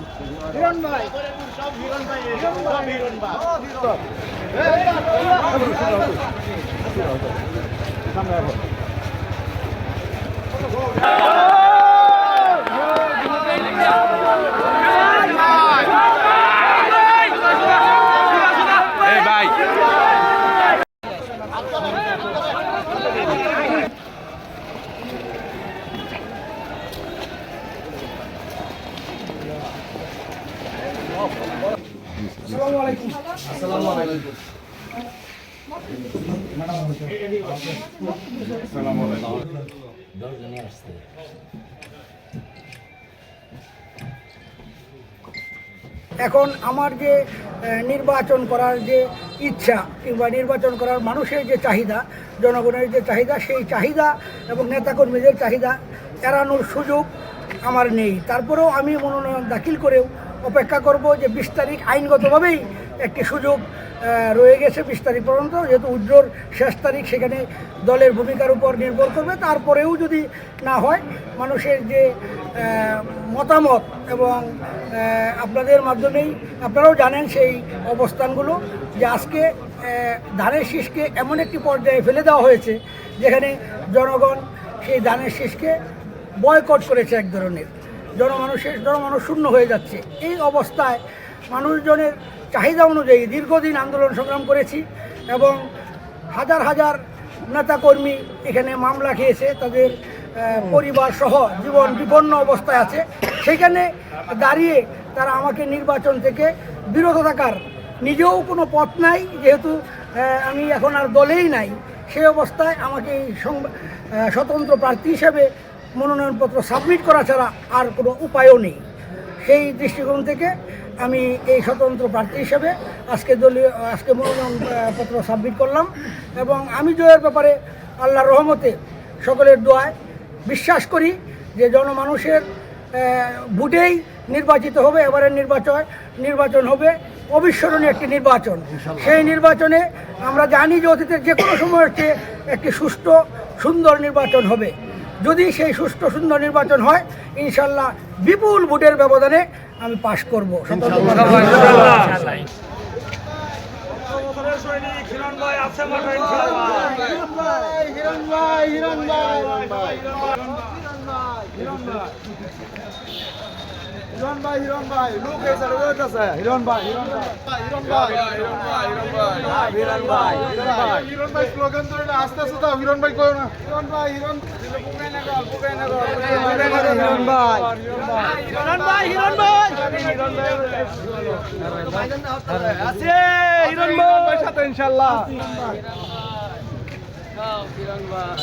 সব হিরণ ভাই সব হিরণ ভাই এই ভাই এখন আমার যে নির্বাচন করার যে ইচ্ছা কিংবা নির্বাচন করার মানুষের যে চাহিদা জনগণের যে চাহিদা সেই চাহিদা এবং নেতাকর্মীদের চাহিদা এড়ানোর সুযোগ আমার নেই। তারপরেও আমি মনোনয়ন দাখিল করেও অপেক্ষা করব যে বিশ তারিখ আইনগতভাবেই একটি সুযোগ রয়ে গেছে বিশ তারিখ পর্যন্ত। যেহেতু উজ্জ্বল শেষ তারিখ সেখানে দলের ভূমিকার উপর নির্ভর করবে, তারপরেও যদি না হয়, মানুষের যে মতামত এবং আপনাদের মাধ্যমেই আপনারাও জানেন সেই অবস্থানগুলো যে আজকে ধানের শীষকে এমন একটি পর্যায়ে ফেলে দেওয়া হয়েছে, যেখানে জনগণ সেই ধানের শীষকে বয়কট করেছে এক ধরনের। জনমানুষের, জনমানুষ শূন্য হয়ে যাচ্ছে। এই অবস্থায় মানুষজনের চাহিদা অনুযায়ী দীর্ঘদিন আন্দোলন সংগ্রাম করেছি এবং হাজার হাজার নেতাকর্মী এখানে মামলা খেয়েছে, তাদের পরিবার সহ জীবন বিপন্ন অবস্থায় আছে। সেখানে দাঁড়িয়ে তারা আমাকে নির্বাচন থেকে বিরত থাকার নিজেও কোনো পথ নাই, যেহেতু আমি এখন আর দলেই নাই। সেই অবস্থায় আমাকে এই সংবা- স্বতন্ত্র প্রার্থী হিসেবে মনোনয়নপত্র সাবমিট করা ছাড়া আর কোনো উপায়ও নেই। সেই দৃষ্টিকোণ থেকে আমি এই স্বতন্ত্র প্রার্থী হিসেবে আজকে দলীয় আজকে মনোনয়নপত্র সাবমিট করলাম এবং আমি জয়ের ব্যাপারে আল্লাহর রহমতে সকলের দোয়ায় বিশ্বাস করি যে জনমানুষের ভোটেই নির্বাচিত হবে এবারের নির্বাচন নির্বাচন হবে অবিস্মরণীয় একটি নির্বাচন। সেই নির্বাচনে আমরা জানি যে অতীতের যে কোনো সময় একটি সুষ্ঠু সুন্দর নির্বাচন হবে। যদি সেই সুষ্ঠু সুন্দর নির্বাচন হয় ইনশাল্লাহ বিপুল ভোটের ব্যবধানে আমি পাশ করব। হিরণ ভাই হিরণ ভাই হিরণ ভাই হিরণ ভাই লোক এসে হিরণ ভাই হিরণ ভাই হিরণ ভাই হিরণ ভাই হিরণ ভাই হিরণ ভাই হিরণ ভাই স্লোগান ধরে না আস্তে আস্তে দাও হিরণ ভাই করো না হিরণ ভাই হিরণ হিরণ ভাই হিরণ ভাই হিরণ ভাই হিরণ ভাই আছে হিরণ ভাই ভাই হিরণ ভাই